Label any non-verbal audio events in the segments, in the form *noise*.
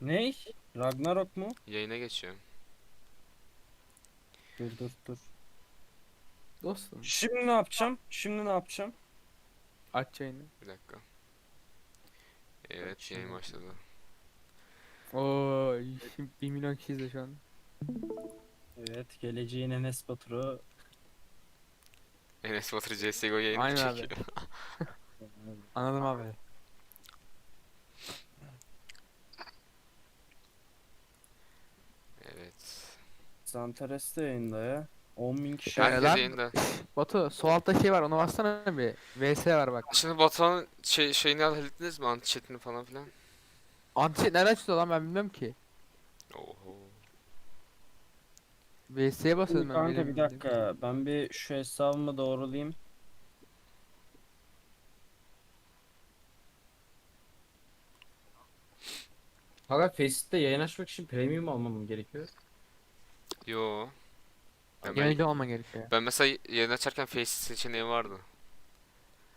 Ney? Ragnarok mu? Yayına geçiyorum. Dur dur dur. Dostum Şimdi ne yapacağım? Şimdi ne yapacağım? aç yayını. Bir dakika. Evet yayın başladı. Oo, 1 milyon kişi izle şu an. Evet, geleceğin Enes Batur'u. Enes Batur CSGO yayını Aynen abi. çekiyor. Anladım abi. *laughs* Evet. Zantares'te yayında ya. 10 bin kişi. Yani Herkes lan- yayında. Batu sol altta şey var ona bassana bir. VS var bak. Şimdi Batuhan'ın şey, şeyini hallettiniz mi? Anti-chat'ini falan filan. Anti nereden çıktı lan ben bilmiyorum ki. Oho. VS'ye basıyordum ben. Kanka benim bir bildiğim. dakika. Ben bir şu hesabımı doğrulayayım. Fakat Facebook'ta yayın açmak için premium almam gerekiyor. Yo. Ben, ben, Yayıncı olman gerekiyor. ben mesela yayın açarken Face seçeneği vardı.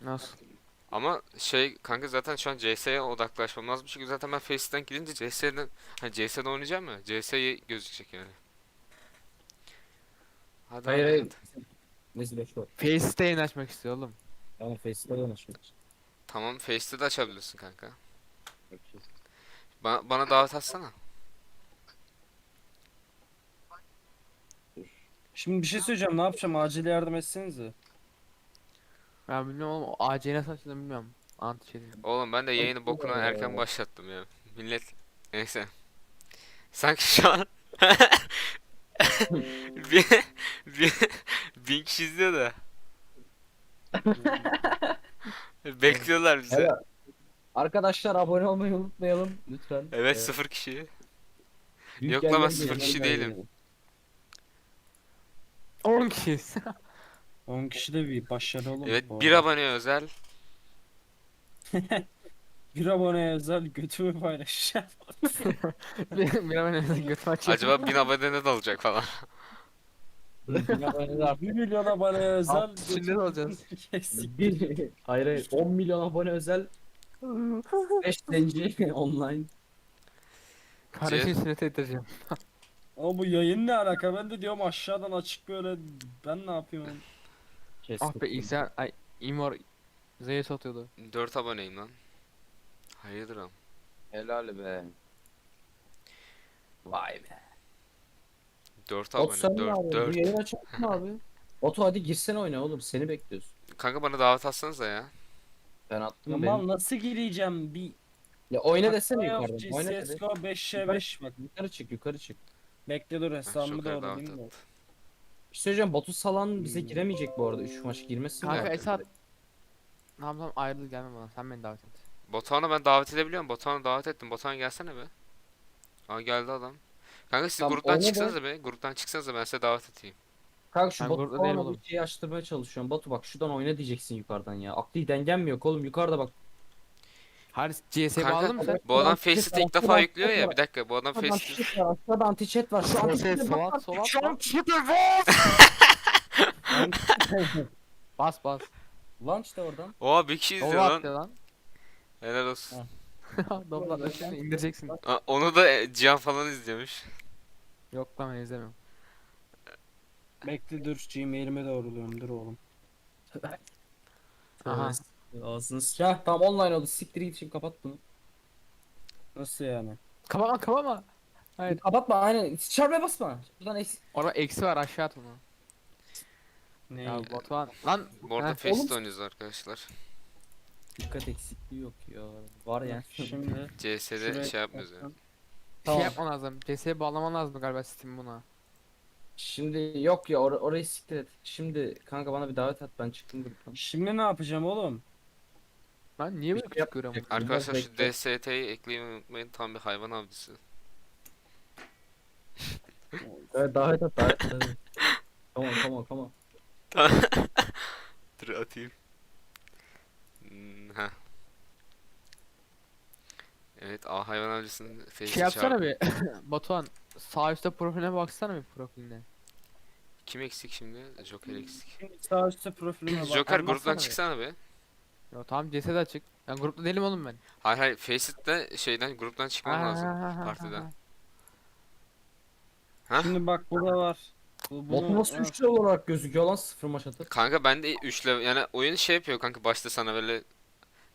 Nasıl? Ama şey kanka zaten şu an CS'ye odaklaşmam lazım çünkü zaten ben Face'den gidince CS'den hani CS'de oynayacağım ya CS'ye gözükecek yani. Hadi Hayır hadi, hayır. Neyse boş ver. Face'te yayın açmak istiyor oğlum. Tamam açmak için. Tamam Face'te de açabilirsin kanka. Ba- bana davet atsana. Şimdi bir şey söyleyeceğim. Ne yapacağım? Acil yardım etsenize. Ben bilmiyorum oğlum. o AC nasıl açıldığını bilmiyorum. Anti şey değil. Oğlum ben de yayını bokuna erken başlattım ya. Millet neyse. Sanki şu an *laughs* bir, bir, bin kişi izliyor da. *laughs* Bekliyorlar bizi. Evet. Arkadaşlar abone olmayı unutmayalım lütfen. Evet Ee, sıfır kişi. büyük yok lan ben yerlere sıfır kişi ben değilim. gidelim. 10 kişiyiz. 10 kişi de bir başarı olur. Evet bu bir arada. abone özel. *laughs* Bir aboneye özel götümü paylaşacağım. *laughs* bir bir hemen önüne götüm açıyor. Acaba bin abone ne dalacak falan. Bir abone de artık. 1 milyon aboneye özel Alt üstünde de olacağız. Bir, hayır hayır 10 milyon abone özel *laughs* 5 zenci online. Kardeşim sünnet ettireceğim. Ama bu yayın ne alaka? Ben de diyorum aşağıdan açık böyle ben ne yapıyorum? Ah be İsa ay İmor Z'ye satıyordu. 4 aboneyim lan. Hayırdır am. Helal be. Vay be. 4 Batu abone sen ne 4 yapıyorsun? Bu 4. yayın açık mı abi? *laughs* Batu hadi girsene oyna oğlum seni bekliyoruz. Kanka bana davet atsanıza ya. Ben attım Tamam benim. nasıl gireceğim? Bir Ya oyna desene yukarıdan. Oyna dedi. CSGO 5'e5 bak. Yukarı çık yukarı çık. Bekle dur hesabımı Joker davet doğrulayayım da. at. Bir şey söyleyeceğim Batu Salan bize Hmm. giremeyecek bu arada 3 maç girmesin Kanka de. Esat. Tamam tamam ayrıl gelme bana. Sen beni davet et. Batuhan'ı ben davet edebiliyorum. Batuhan'ı davet ettim. Batuhan gelsene be. Aa geldi adam. Kanka siz Tamam, gruptan oyna be. çıksanıza be. Gruptan çıksanıza ben size davet edeyim. Kanka şu Ben Batu grupta değilim Salan'a oğlum. bir şey açtırmaya çalışıyorum. Batu bak şuradan oyna diyeceksin yukarıdan ya. Aklı dengen mi yok oğlum yukarıda bak. Hayır CS'ye Kanka, bağladın mı sen? Bu adam Faceit'i ilk defa yüklüyor ya. var. Bir dakika bu adam Aşağıda Faceit'i... anti-chat var. Aşağıda anti-chat var. Şu anti-chat'e ses, sol bak. at, sol at, Şu sol at. anti-chat'e Bas bas. Launch de oradan. Oha bir kişi izliyor lan. attı lan. Helal olsun. *laughs* Doblar aşağıya indireceksin. Aa, onu da e, Cihan falan izliyormuş. Yok lan ben izlemiyorum. Bekle dur Gmail'ime doğruluyorum dur oğlum. Aha. Ağzını s- Heh, tamam online oldu. Siktir git şimdi kapat bunu. Nasıl yani? Kapama kapama. Hayır. Kapatma aynen. Çarpıya basma. Buradan eksik. Orada eksi var aşağı at onu. Ne? Ya Batuhan. Lan. Bu arada oğlum- oynuyoruz arkadaşlar. Dikkat eksikliği yok ya. Var ya. *laughs* Şimdi CS'de şuraya şey yapmıyoruz yani. Şey Tamam. yapman lazım. CS'ye bağlaman lazım galiba Steam buna. Şimdi yok ya or orayı siktir et. Şimdi kanka bana bir davet at ben çıktım gruptan. Şimdi ne yapacağım oğlum? Ben niye böyle şey küçük görüyorum? Arkadaşlar şu. DST'yi ekleyin unutmayın. Tam bir hayvan avcısı. Evet davet at davet hadi. tamam tamam tamam. *laughs* Dur atayım. Hmm, heh. Evet A hayvan avcısının Şey yapsana çağırdım. bir. *laughs* Batuhan sağ üstte profiline baksana bir profiline. Kim eksik şimdi? Joker eksik. Şimdi sağ üstte profilime bak. *clears throat* Joker gruptan çıksana be. Yo tamam CS'de açık. Ben grupta değilim oğlum ben. Hayır hayır Facet'te şeyden gruptan çıkman Ha, lazım. ha, ha, ha, partiden. ha. Şimdi bak burada var. Bu, bunu- nasıl ha, üçlü olarak gözüküyor lan sıfır maç atıp. Kanka ben de 3 level yani oyun şey yapıyor kanka başta sana böyle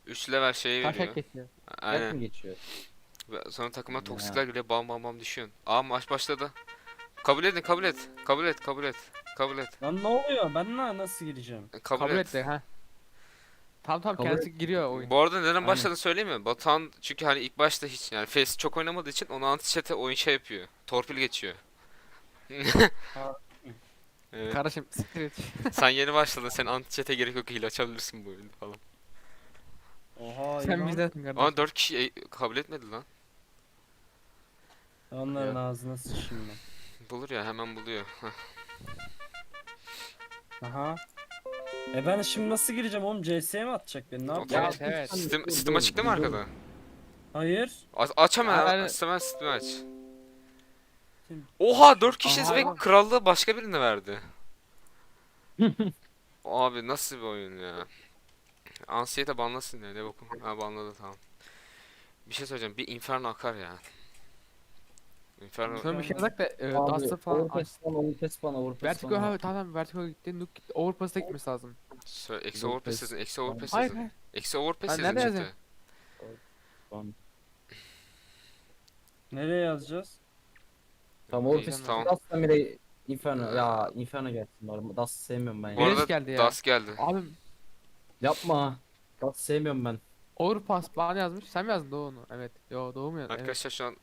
3 level şeyi veriyor. Yak mı Aynen. geçiyor? Ve Sonra takıma Ya. toksikler geliyor bam bam bam düşüyorsun. Aa maç başladı. Kabul edin kabul et. Kabul et kabul et. Kabul et. Lan ne oluyor? Ben na- nasıl gireceğim? Kabul, Kabul et. et de ha. Tamam tamam Kabul kendisi giriyor oyun. Bu arada neden başladığını söyleyeyim mi? Batuhan çünkü hani ilk başta hiç yani Face çok oynamadığı için onu anti chat'e oyun şey yapıyor. Torpil geçiyor. *laughs* Evet. Kardeşim siktir et. *laughs* Sen yeni başladın. Sen anti chat'e gerek yok. Hile açabilirsin bu oyunu falan. Oha Sen bizdensin kardeşim. Ama 4 kişi e, kabul etmedi lan. Onların Ya. ağzına sıçayım Bulur ya hemen buluyor. Ben. Aha. E ben şimdi nasıl gireceğim oğlum? CS'ye mi atacak beni? Ne yapacağım? Evet evet. Steam dur, açık değil mi arkada? Hayır. Aç, aç hemen. Hayır. Aç hemen Steam aç. Oha 4 kişiyiz ve krallığı başka birine verdi. *laughs* Abi nasıl bir oyun ya. Ansiyete banlasın ya ne bakın. Ha banladı tamam. Bir şey söyleyeceğim. Bir Inferno akar ya. Inferno Sonra bir şey yazak da e, Abi Dust'ı falan aç. overpass bana overpass bana overpass Vertigo bana. ha tamam Vertigo gitti. Nuke gitti. Overpass'a gitmesi lazım. Söyle, eksi Yok, overpass yazın. Eksi overpass Hayır yazın. hayır. Eksi overpass Ben yazın nerede chat'e. yazayım? Nereye yazacağız? Tamam İyi, overpass. tamam. Dust'tan biri Inferno. Ya Inferno gelsin bari. Dust sevmiyorum ben Bu ya. Arada geldi ya. Das geldi. Abim Yapma. Dust sevmiyorum ben. Overpass bana yazmış. Sen mi yazdın Doğu onu? Evet. Yo Doğu mu yazdı? Evet. Arkadaşlar şu an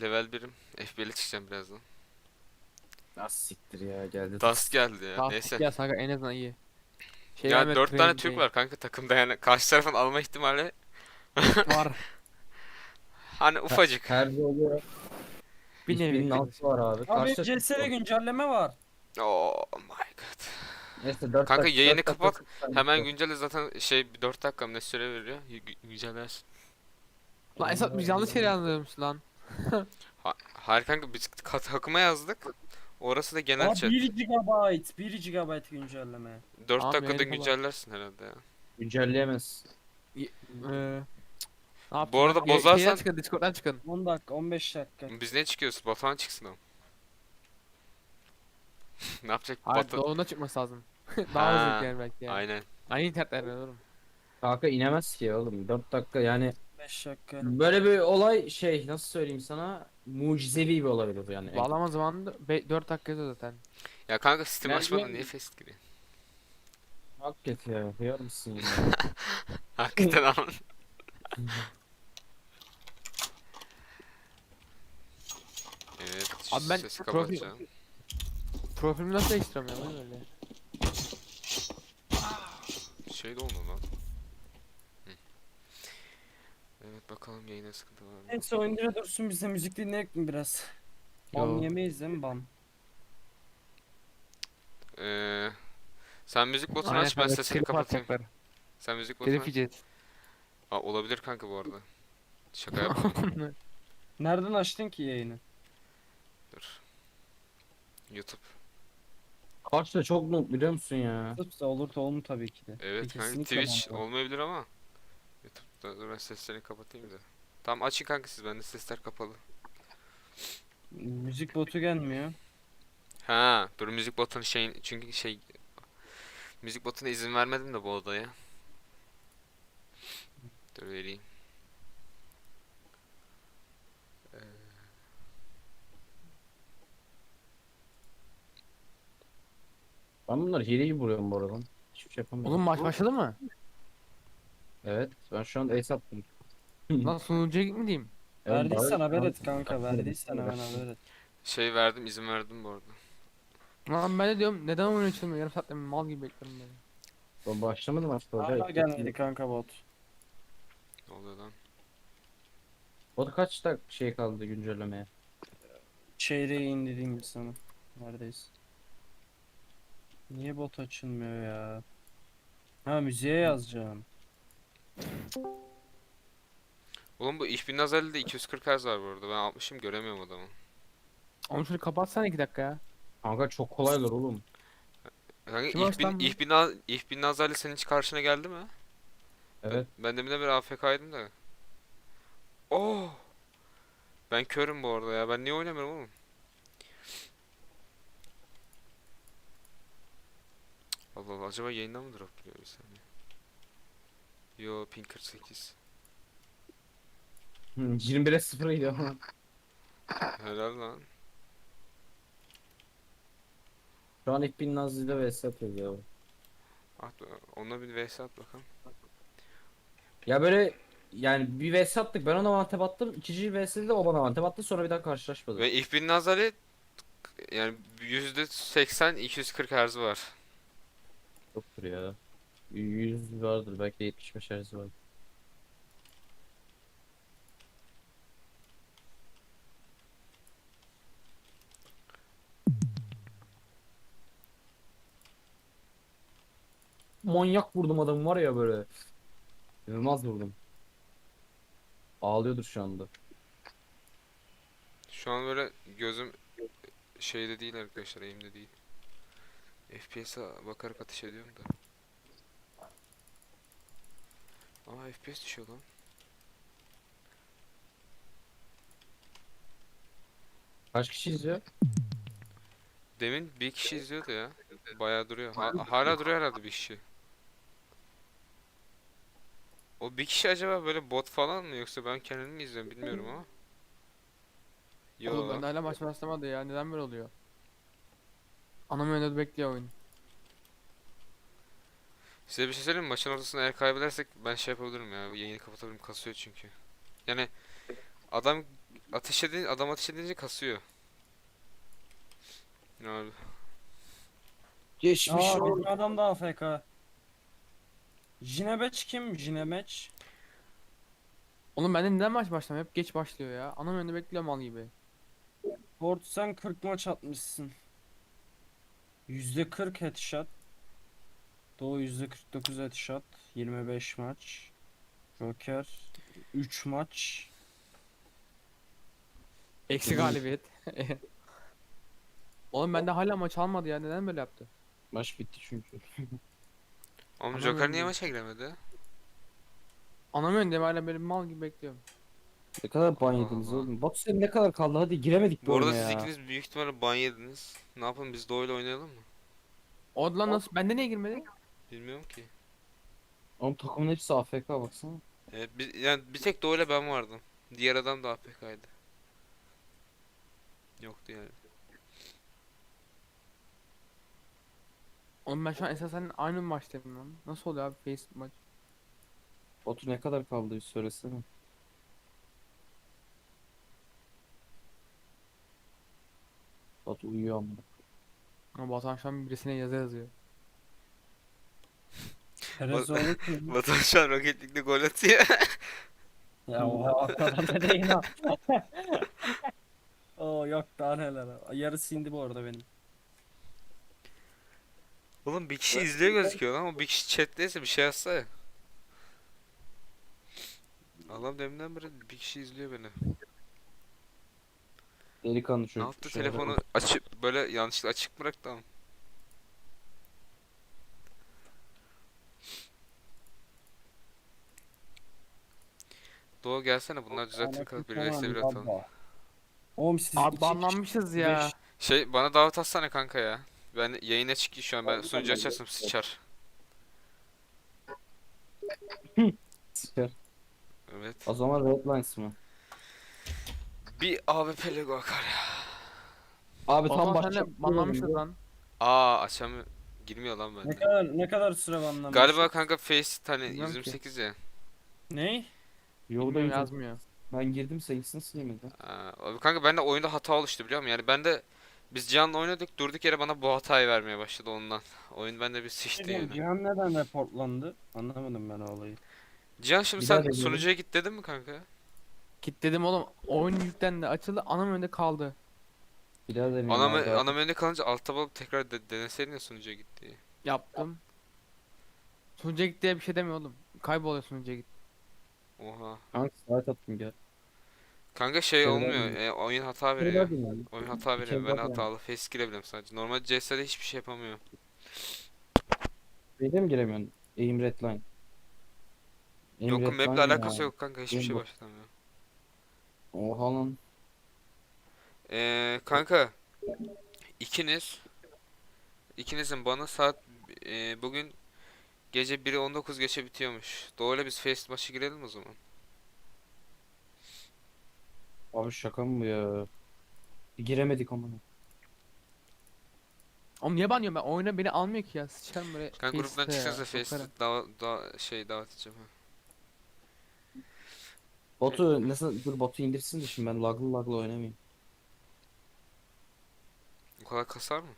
level 1'im. FB'li çıkacağım birazdan. Nasıl siktir ya geldi. Das geldi ya. Neyse. Ya Saga en azından iyi. Şey Ya vermedi, 4 tane Türk değil. var kanka takımda yani karşı tarafın alma ihtimali Var. *laughs* hani ufacık. Tercih oluyor. Bir nevi. Altı var abi. Abi Karşı- CS'de güncelleme var. Oh my god. Neyse 4 Kanka yayını kapat, Hemen güncelle zaten şey bir 4 dakika ne süre veriyor. Güncellersin. Lan Esat yanlış yere yazdırmış lan. Ha, hayır kanka biz kat takıma yazdık. Orası da genel Aa, chat. 1 GB, 1 GB güncelleme. 4 Tamam, dakikada kapat. güncellersin herhalde ya. Güncelleyemez. Ee, ne yaptın? arada lan? Ye- bozarsan- Şeyden çıkın Discord'dan çıkın. 10 dakika, 15 dakika. Biz ne çıkıyoruz? Batuhan çıksın ama. *laughs* ne yapacak? Hayır Batu... Doğu'na çıkması lazım. *laughs* Daha Ha, hızlı yani belki yani. Aynen. Aynı internetler oğlum. Kanka inemez ki oğlum. 4 dakika yani 5 dakika. böyle bir olay şey nasıl söyleyeyim sana mucizevi bir olay oldu yani. Bağlama zamanında 4 dakika yazıyor zaten. Ya kanka Steam Ben- açmadan ben- niye fast giriyor? Hakikaten ya. Kıyar mısın ya? Hakikaten ama. *laughs* Evet, Abi ben sesi profil- kapatacağım. Profilimi nasıl değiştiremiyorum lan öyle? Şey de oldu lan. Evet bakalım yayına sıkıntı var mı? Neyse oyuncuya dursun biz de müzik dinleyelim mi biraz? Ban Yo. yemeyiz değil mi ban? Ee, sen müzik botunu aç ben sesini kapatayım. Sen müzik botunu Telif aç. yiyeceğiz. Aa, olabilir kanka bu arada. Şaka yapıyorum. *laughs* Nereden açtın ki yayını? Dur. YouTube. Karşıda çok noob biliyor musun ya? Tutsa olur da olur tabii ki de. Evet kanka Kesinlikle Twitch ban olmayabilir ama. YouTube'da dur ben seslerini kapatayım da. Tamam açın kanka siz bende sesler kapalı. Müzik botu gelmiyor. Ha, dur müzik botunu şeyin çünkü şey müzik botuna izin vermedim de bu odaya. Dur vereyim. Ee, Ben bunları hileyi buluyorum bu arada. Hiçbir şey yapamıyorum. Oğlum maç başladı mı? Evet ben şu an ace attım. *laughs* Lan sunucuya git mi diyeyim? Evet, Verdiysen davet- haber et kanka. Verdiysen hemen haber et. şey verdim, izin verdim bu arada. Lan ben de diyorum neden oyun açılmıyor? Yarım saatte mal gibi bekliyorum böyle. Ben başlamadım aslında Hala hoca. gelmedi kanka bot. Ne oluyor lan? O da kaç da şey kaldı güncellemeye? Çeyreği indireyim bir sana. Neredeyiz? Niye bot açılmıyor ya? Ha müziğe yazacağım. Oğlum bu İhbin Nazar'da 240 Hz var bu arada. Ben 60'ım göremiyorum adamı. Oğlum şunu kapatsana 2 dakika ya. Kanka çok kolaylar oğlum. Kanka Kim açtı İhbin, lan bunu? İhbin, Na- İhbin Nazar'la senin hiç karşına geldi mi? Evet. Ben deminden beri AFK'ydım da. Oh! Ben körüm bu arada ya. Ben niye oynamıyorum oğlum? Allah Allah. Acaba yayından mı drop geliyor bir saniye? Yo ping 48. Hı, 21'e 0 gidiyor ama. Helal lan. Şu an ilk bin Nazlı'yla vs atıyoruz ya. At, onunla bir vs at bakalım. Ya böyle yani bir vs attık ben ona mantep attım. İkinci vs'de de o bana mantep attı sonra bir daha karşılaşmadık. Ve ilk bin nazari yani %80 240 Hz var. Yoktur ya. 100 vardır belki de 75 Hz var. Manyak vurdum adamı var ya böyle. İnanılmaz vurdum. Ağlıyordur şu anda. Şu an böyle gözüm şeyde değil arkadaşlar, eğimde değil. FPS'e bakarak ateş ediyorum da. Aa FPS düşüyor lan. Kaç kişi izliyor? Demin bir kişi izliyordu ya. Bayağı duruyor. Ha- hala duruyor herhalde bir kişi. O bir kişi acaba böyle bot falan mı yoksa ben kendimi mi izliyorum bilmiyorum ama. Yo. Oğlum ben hala maç başlamadı ya. Neden böyle oluyor? Anam önünde bekliyor oyun. Size bir şey söyleyeyim mi? Maçın ortasında eğer kaybedersek ben şey yapabilirim ya. Yayını kapatabilirim. Kasıyor çünkü. Yani adam ateş edince, adam ateş edince kasıyor. Ne abi? Geçmiş Aa benim adam da AFK. Jinebeç kim? Jinemeç. Oğlum bende neden maç başlamıyor? Hep geç başlıyor ya. Anam önünde bekliyor mal gibi. Ford sen 40 maç atmışsın. %40 headshot. Doğu %49 headshot. 25 maç. Joker 3 maç. Eksi galibiyet. *laughs* Oğlum bende hala maç almadı ya. Neden böyle yaptı? Maç bitti çünkü. Oğlum Joker niye önünde. maça giremedi? Anam önünde hala böyle mal gibi bekliyorum. Ne kadar ban yediniz Allah. oğlum. Batu senin ne kadar kaldı hadi giremedik bu Bu arada oyuna siz ya. ikiniz büyük ihtimalle ban yediniz. Ne yapalım biz Doğu'yla oynayalım mı? O lan nasıl? Bende niye girmedi? Bilmiyorum ki. Oğlum takımın hepsi AFK baksana. Evet, bir, yani bir tek Doğu'yla ben vardım. Diğer adam da APK'ydı. Yoktu yani. Oğlum ben şu an esasen aynı maçtayım lan. Nasıl oluyor abi face maç? Batu ne kadar kaldı bir söylesene. Batu uyuyor ama. Ama Batuhan şu an birisine yazı yazıyor. Terezoğlu kim? Vatan şu an Rocket League'de gol atıyor. ya oha o kadar da değil ha. *laughs* Oo yok daha neler. Yarısı indi bu arada benim. Oğlum bir kişi izliyor gözüküyor lan. O bir kişi chat'teyse bir şey yazsa ya. Allah'ım deminden beri bir kişi izliyor beni. Delikanlı Ne çocuk. yaptı şöyle telefonu açıp böyle yanlışlıkla açık bıraktı ama. Doğu gelsene bunlar düzelttin kalk bir vs bir atalım. Oğlum siz Abi iki banlanmışız ya. beş- Şey bana davet atsana kanka ya. Ben yayına çık şu an ben sunucu açarsam sıçar. Sıkar. Evet. O zaman Red Lines mı? Bir AWP Lego akar ya. Abi tam senle banlanmışız lan. Aa açamıyor. Girmiyor lan Ne bende. kadar ne kadar süre banlanmış? Galiba kanka Face hani Bilmiyorum ki. 128 ya. Ney? Yolda Bilmiyorum, yazmıyor. Ben girdim sayısını silemedi. Aa, abi kanka bende oyunda hata oluştu biliyor musun? Yani bende biz Cihan'la oynadık durduk yere bana bu hatayı vermeye başladı ondan. Oyun bende bir sıçtı Cihan, yani. Cihan neden reportlandı? Anlamadım ben o olayı. Cihan şimdi Bir sen deneyelim. sunucuya git dedin mi kanka? Kilitledim oğlum. Oyun yüklendi açıldı anam önünde kaldı. Bir daha abi. anam önünde kalınca altta balıp tekrar de, deneseydin ya sunucuya git diye. Yaptım. Sunucuya git diye bir şey demiyor oğlum. Kayboluyor sunucuya git. Oha. Kanka saat attım gel. Kanka şey Şöyle olmuyor. e, oyun hata Bir veriyor. deneyim. Oyun hata Bir veriyor. kere Ben daha hatalı face girebiliyorum sadece. Normal CS'de hiçbir şey yapamıyorum. Beyde mi giremiyorsun? Aim Red Line. Benim Yok red map'le alakası ya. yok kanka hiçbir Benim şey bu- başlatamıyor. Oha lan. Ee, kanka ikiniz ikinizin bana saat e, bugün gece 1'i 19 geçe bitiyormuş. Doğru biz face maçı girelim o zaman. Abi şaka mı bu ya? Giremedik ama. Oğlum niye banıyorum ben? Oyuna beni almıyor ki ya. Sıçarım böyle. Kanka gruptan Face'te ya, çıksanıza face sokarım. dav da şey davet edeceğim ha. Botu nasıl dur botu indirsin de şimdi ben laglı laglı oynamayayım. O kadar kasar mı?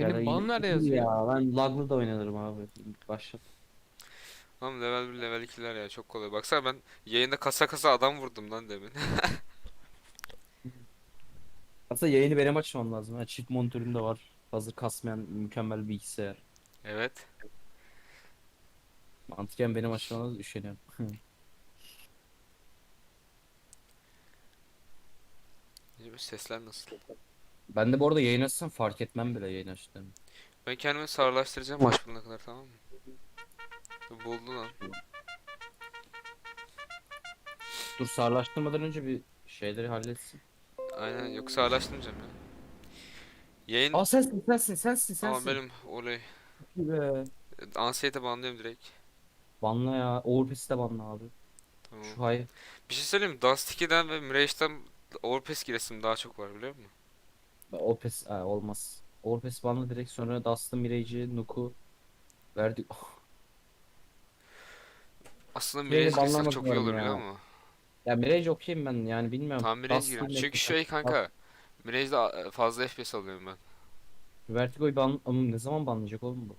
Benim Yani banım nerede yazıyor? Ya ben laglı da oynanırım abi. Başlat. Tamam level 1 level 2'ler ya çok kolay. Baksana ben yayında kasa kasa adam vurdum lan demin. *laughs* Aslında yayını benim açmam lazım. Ha, çift monitörüm de var. Hazır kasmayan mükemmel bir bilgisayar. evet. Mantıken benim açmama üşeniyorum. Acaba sesler nasıl? Ben de bu arada yayın açsam fark etmem bile yayın açtığımı. Ben kendimi sağırlaştıracağım maç bulana kadar tamam mı? Buldu lan. Dur sağırlaştırmadan önce bir şeyleri halletsin. Aynen yoksa sağırlaştırmayacağım ya. Yayın Aa sensin sensin sensin sensin. ama benim olay. Be. Ansiyete banlıyorum direkt. Banla ya. Overpass'i de banla abi. Tamam. Şu hay. Bir şey söyleyeyim mi? Dust 2'den ve Mirage'den Overpass giresim daha çok var biliyor musun? Overpass ha, olmaz. Overpass banla direkt sonra Dust'ı, Mirage'i, Nuke'u verdik. *laughs* Aslında Mirage girsek çok iyi olur ya. biliyor musun? Ya Mirage okeyim ben yani bilmiyorum. Tam Mirage girelim. bekle- Çünkü şey kanka. Mirage'de fazla FPS alıyorum ben. Vertigo'yu ban Ama ne zaman banlayacak oğlum bu?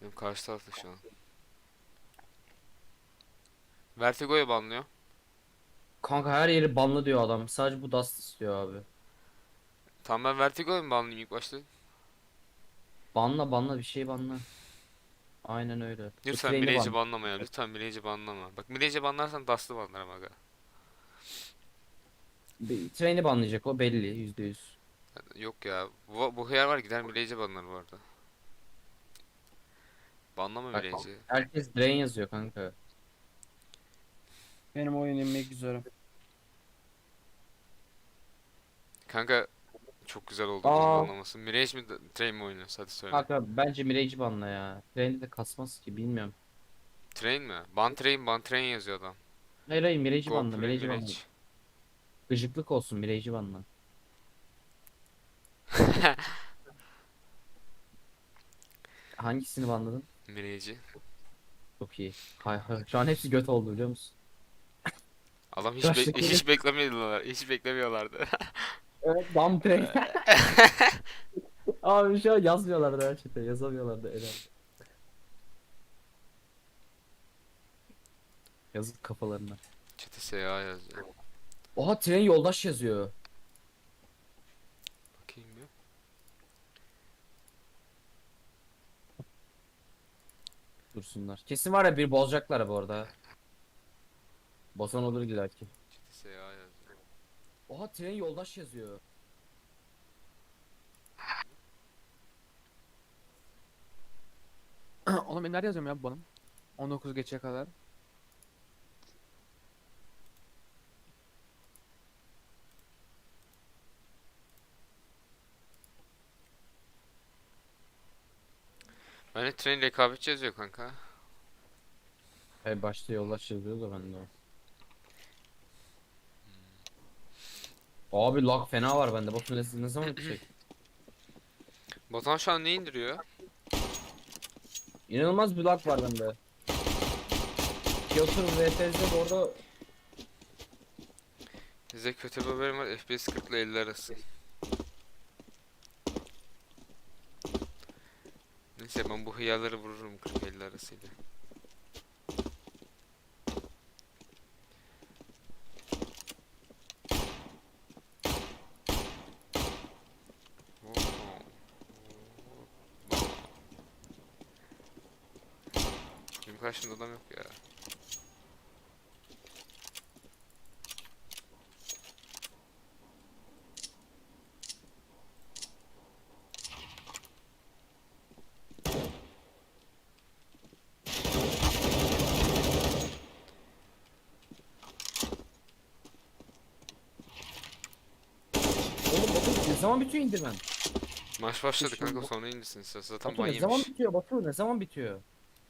Benim karşı tarafta şu an. Vertigo'yu banlıyor. Kanka her yeri banla diyor adam. Sadece bu Dust istiyor abi. Tamam ben Vertigo'yu mu banlayayım ilk başta? Banla banla bir şey banla. Aynen öyle. Lütfen train'i Mirage'i ban. banlama ya. Lütfen Mirage'i banlama. Bak Mirage'i banlarsan Dust'ı banlarım aga. Bir- Train'i banlayacak o belli yüzde yüz. Yok ya. Bu, bu hıyar var gider Mirage'i banlar bu arada. Banlama Bak, Mirage'i. Herkes drain yazıyor kanka. Benim oyun inmek üzere. Kanka çok güzel oldu Aa. bunun banlaması. Mirage mi Train mi oynuyorsun? Hadi söyle. Kanka bence Mirage'i banla ya. Train'de de kasmaz ki bilmiyorum. Train mi? Ban Train, Ban Train yazıyor adam. Hayır hayır Mirage'i banla. play Mirage'i banla. Mirage. Gıcıklık olsun Mirage'i banla. *laughs* Hangisini banladın? Mirage'i. Çok iyi. Hay hay. Şu an hepsi göt oldu biliyor musun? Adam *laughs* hiç, Karşıdaki- bek- hiç beklemiyorlar. Hiç beklemiyorlardı. *laughs* Evet, bam train. *laughs* Abi şu an yazmıyorlardı her çete. Yazamıyorlardı Eren. Yazık kafalarına. Çete SA yazıyor. Oha tren yoldaş yazıyor. Bakayım bir. Dursunlar. Kesin var ya bir bozacaklar bu arada. Bozan olur illa ki. Çete SA yazıyor. Oha tren yoldaş yazıyor. *clears throat* Oğlum ben nerede yazıyorum ya bu banım? 19 geçe kadar. Bence Train rekabetçi yazıyor kanka. Hayır başta yoldaş yazıyor da bende o. Abi lag fena var bende. Bakın ne, ne zaman bitecek? *clears throat* Batuhan şu an ne indiriyor? İnanılmaz bir lag var bende. Kyoto VFS'de bu arada Size kötü bir haberim var. FPS 40 ile 50 arası. Neyse ben bu hıyarları vururum 40-50 arasıyla. başında adam yok ya. Ne zaman bitiyor indirmen? Maç başladı kanka sonra indirsin. Zaten Batu ne zaman bitiyor Batu ne zaman bitiyor?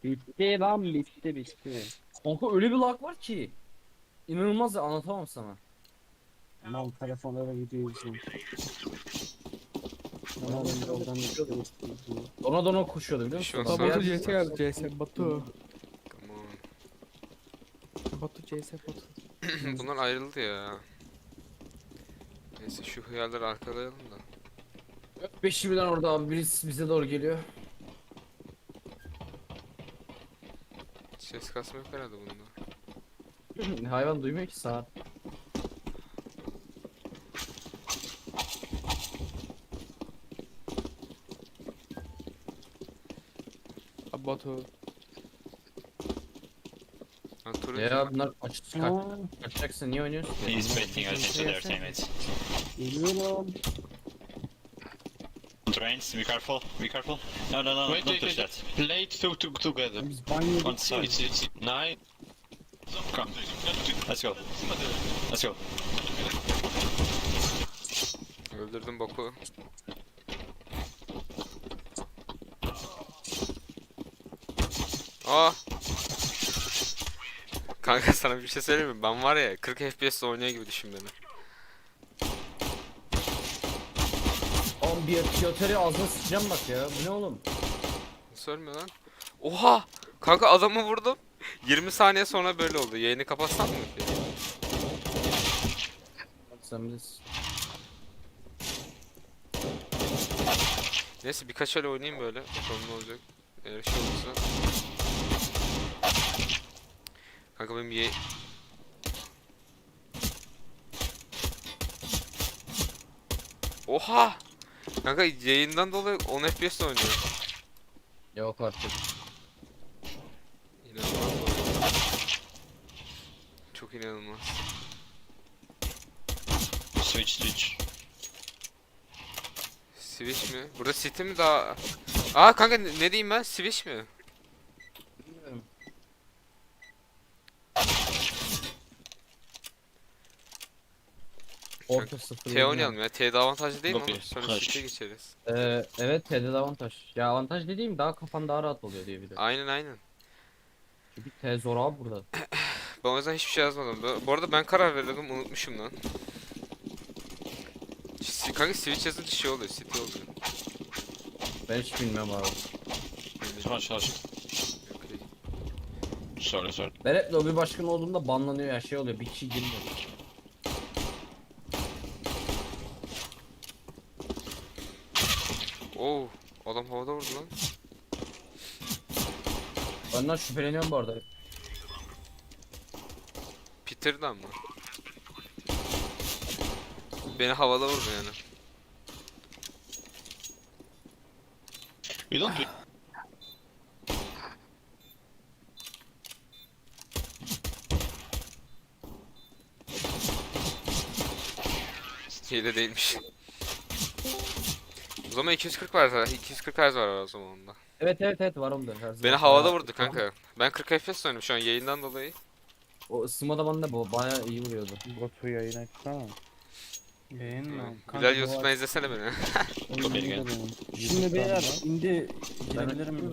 Bitti lan bitti bitti. Kanka öyle bir lag var ki. İnanılmaz ya anlatamam sana. Mal telefonlara izliyorum. Tamam. Dona dona koşuyordu biliyor musun? olsa- Batu Batu CS geldi CS Batu. Come on. Batu CS Batu. *clears throat* Bunlar ayrıldı ya. Neyse şu hıyarları arkalayalım da. Beşi birden orada abi birisi bize doğru geliyor. Ses kasma yok herhalde bunda. *laughs* Hayvan duymuyor ki saat. Abi Batu. Ha turuncu. Ya bunlar aç, kaç, Aa, kaçacaksın niye oynuyorsun ki? He's baiting us into their teammates. Geliyorum. Trains, be careful, be careful. No, no, no, Wait, don't wait, touch wait. that. Play two, two together. On side. It's, it's nine. Come. Let's go. Let's go. Öldürdüm boku. Aa. Kanka sana bir şey söyleyeyim mi? Ben var ya 40 FPS oynuyor gibi düşün beni. Bir piyoteri ağzına sıçacağım bak ya. Bu ne oğlum? Nasıl ölmüyor lan? Oha! Kanka adamı vurdum. *laughs* 20 saniye sonra böyle oldu. Yayını kapatsam mı? Sen bilirsin. Neyse birkaç el oynayayım böyle. Bakalım ne olacak. Eğer şey olursa. Kanka benim ye... Oha! Kanka yayından dolayı 10 FPS oynuyor. Yok artık. İnanılmaz bu oyun. Çok inanılmaz. Switch, switch. Switch mi? Burada City mi daha... Aa kanka ne diyeyim ben? Switch mi? Bilmiyorum. Orta sıfır. T oynayalım ya. T'de avantajlı değil mi ama sonra kaç? City'ye geçeriz. Ee, evet T'de de avantaj. Ya avantaj dediğim daha kafan daha rahat oluyor diye bir de. Aynen aynen. Çünkü T zor abi burada. *clears throat* Ben o yüzden hiçbir şey yazmadım. Bu- Bu arada ben karar verdim unutmuşum lan. Si- Kanka Switch yazınca şey oluyor, City oluyor. Ben hiç bilmem abi. Hush. Okey. Sorry, sorry. Ben hep lobi başkanı olduğumda banlanıyor ya şey oluyor bir kişi girmiyor. Oo, adam havada vurdu lan. Benden şüpheleniyorum bu arada. Peter'dan mı? Beni havada vurdu yani. We don't. Hile değilmiş. O zaman 240 var zaten. 240 Hz var o zaman onda. Evet evet evet var onda. her zaman. Beni havada vurdu kanka. Ben 40 FPS oynuyorum şu an yayından dolayı. O ısınma da bana bu bayağı iyi vuruyordu. Batu yayın açsana. Yayın mı? Kanka Bilal YouTube'dan izlesene beni. *laughs* Gel. Şimdi beyler indi girebilir miyim?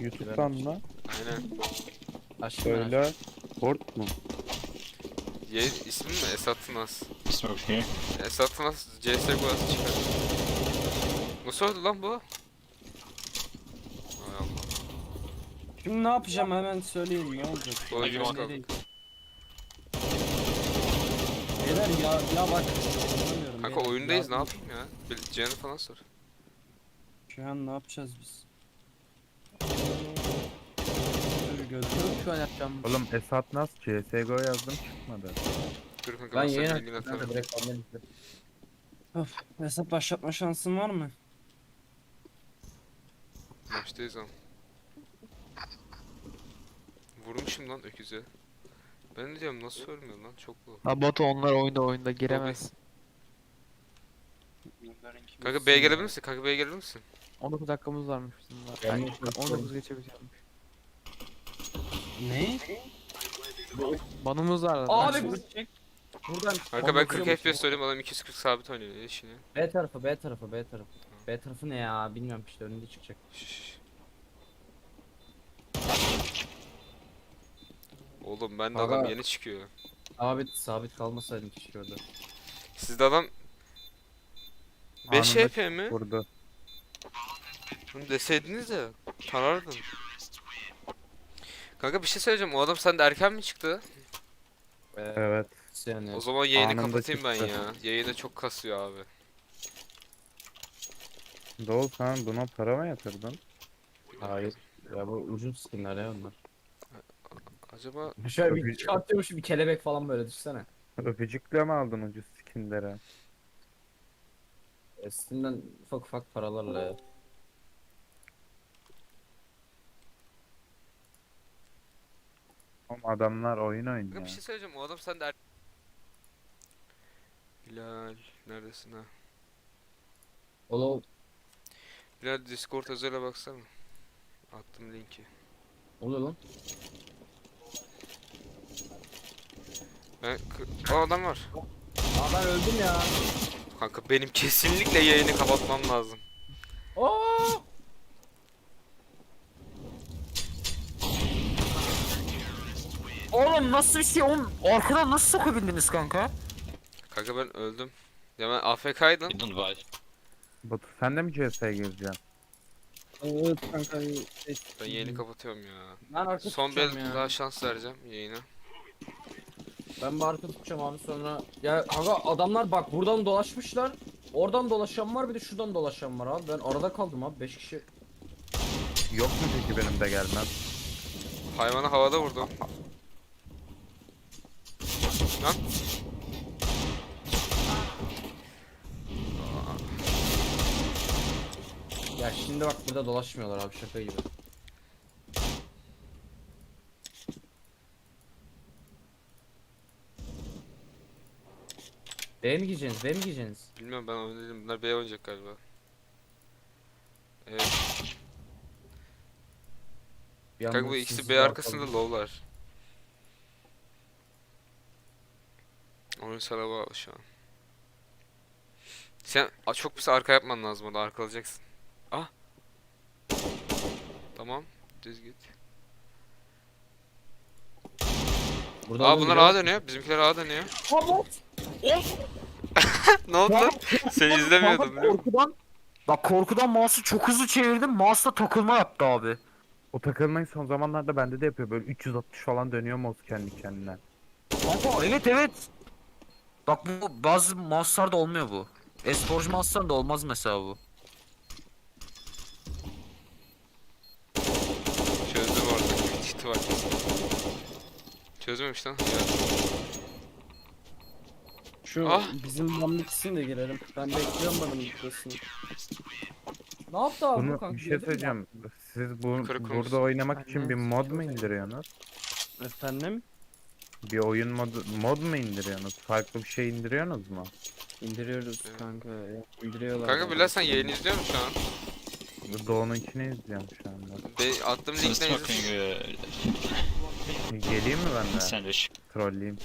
YouTube'dan mı? Aynen. Aşkım Söyle. Port mu? Ye ismi mi? Esat Tınaz. Smoke here. Esat Tınaz CSGO'ya çıkar. Nasıl öldü lan bu? Hay Allah. Şimdi ne yapacağım hemen söyleyin ne olacak? Oyun Everyone- kaldı. Nereye- Beyler ya ya bak. anlamıyorum Kanka ya. oyundayız ne Ya yapayım ya? Bir Cihan'ı falan sor. Şu an ne yapacağız biz? Dur gözüm. Şu an yapacağım. Oğlum Esat Nas CSGO yazdım çıkmadı. Dur kanka Ben ben yayın sana açtım linkini kanka atarım. direkt hesap başlatma şansın var mı? Maçtayız ama. Vurmuşum lan öküze. Ben de diyorum nasıl ölmüyor lan çok bu. Abi Batu onlar oyunda oyunda giremez. Kanka B'ye gelebilir misin? Kanka B'ye gelebilir misin? 19 dakikamız varmış bizim var. Yani çalışıyorum. 19 geçebilirmiş. Ne? Banımız var. Abi zaten. bu çek. Buradan. Kanka ben 40 Anlatıyor FPS söyleyeyim adam 240 sabit oynuyor. Ne işini? B tarafı B tarafı B tarafı. B tarafı ne ya bilmiyorum işte önünde çıkacak. Şşş. Oğlum ben de Aga. adam yeni çıkıyor. Sabit sabit kalmasaydım keşke orada. Sizde adam 5 Anında HP mi? Vurdu. Bunu deseydiniz ya tanardım. Kanka bir şey söyleyeceğim. O adam sende erken mi çıktı? Ee, Evet. yani O zaman yayını Anında kapatayım ben çıktı. ya. Yayını çok kasıyor abi. Doğu sen buna para mı yatırdın? hayır. Ya bu ucuz skinler ya onlar. Acaba Şöyle bir Öpücük. çıkartıyormuş bir kelebek falan böyle düşsene. Öpücükle mi aldın ucuz skinlere? E, Steam'den ufak ufak paralarla ya. Oğlum adamlar oyun Kanka oynuyor. bir şey söyleyeceğim. O adam sende er... Bilal neredesin ha? Oğlum Bilal Discord özele baksana. Attım linki. oluyor lan. Ben o adam var. Aa ben öldüm ya. Kanka benim kesinlikle yayını kapatmam lazım. Oo! Oğlum nasıl bir şey oğlum? Arkadan nasıl sokabildiniz kanka? Kanka ben öldüm. Ya ben AFK'ydım. Don't buy. Batu sen de mi CS'ye gireceksin? Evet kanka. Ben yayını kapatıyorum ya. Ben arka Son tutacağım bir ya. daha şans vereceğim yayına. Ben bir arka tutacağım abi sonra. Ya aga adamlar bak buradan dolaşmışlar. Oradan dolaşan var bir de şuradan dolaşan var abi. Ben arada kaldım abi 5 kişi. Yok mu peki benim de gelmez? Hayvanı havada vurdum. Lan. Ya şimdi bak burada dolaşmıyorlar abi şaka gibi. B mi giyeceksiniz? B mi giyeceksiniz? Bilmiyorum ben oynadım. Bunlar B oynayacak galiba. Evet. Bir Kanka bu ikisi B arkasında low'lar. Oyun sana bağlı şu an. Sen a, çok pis arka yapman lazım orada arkalayacaksın. Tamam. Düz git. Burada Aa bunlar biliyor A dönüyor. Bizimkiler A dönüyor. *laughs* ne oldu lan? Seni izlemiyordum biliyor musun? korkudan Bak korkudan mouse'u çok hızlı çevirdim. Mouse da takılma yaptı abi. O takılmayı son zamanlarda bende de yapıyor. Böyle 360 falan dönüyor mouse kendi kendine. Kanka evet evet. Bak bu bazı mouse'larda olmuyor bu. Esporcu mouse'larda olmaz mesela bu. Çözdüm orada. Bir çiti var. Çözmemiş lan. Şu Ah. bizim mamlitsin de girelim. Ben bekliyorum bana mikrosun. Ne yaptı abi bu Bunu kanka? bir şey söyleyeceğim. Siz bu burada oynamak için bir mod mu indiriyorsunuz? Efendim? Bir oyun modu mod mu indiriyorsunuz? Farklı bir şey indiriyorsunuz mu? İndiriyoruz Evet. kanka. ya. İndiriyorlar. Kanka. Bilal sen yayını izliyor musun şu an? Doğu'nunkini izliyorum şu anda. Be attığım linkten uh, Geleyim mi ben de? sandwich. Trolleyim.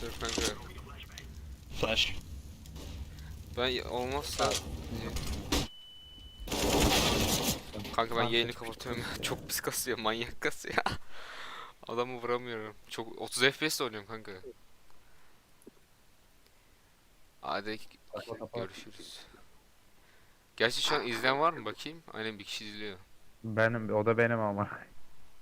Dur kanka. Flash. Ben olmazsa... Kanka ben yayını kapatıyorum. *laughs* Çok pis kasıyor, manyak kasıyor. *laughs* Adamı vuramıyorum. Çok 30 FPS oynuyorum kanka. Hadi görüşürüz. Gerçi şu an izleyen var mı bakayım? Aynen bir kişi izliyor. Benim, o da benim ama.